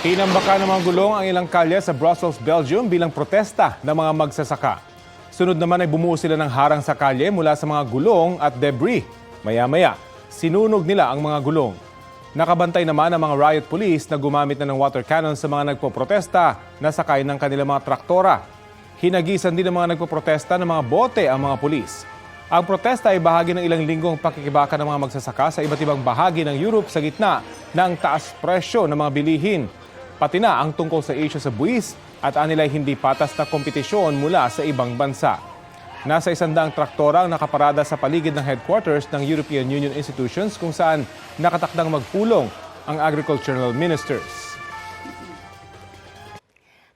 Tinambakan ng mga gulong ang ilang kalye sa Brussels, Belgium bilang protesta ng mga magsasaka. Sunod naman ay bumuo sila ng harang sa kalye mula sa mga gulong at debris. Maya-maya, sinunog nila ang mga gulong. Nakabantay naman ang mga riot police na gumamit na ng water cannon sa mga nagpoprotesta na sakay ng kanilang mga traktora. Hinagisan din ng mga nagpoprotesta ng mga bote ang mga pulis. Ang protesta ay bahagi ng ilang linggong pakikibaka ng mga magsasaka sa iba't ibang bahagi ng Europe sa gitna ng taas presyo ng mga bilihin. Pati na ang tungkol sa issue sa buwis at anilay hindi patas na kompetisyon mula sa ibang bansa. Nasa isandaang traktora ang nakaparada sa paligid ng headquarters ng European Union institutions kung saan nakatakdang magpulong ang agricultural ministers.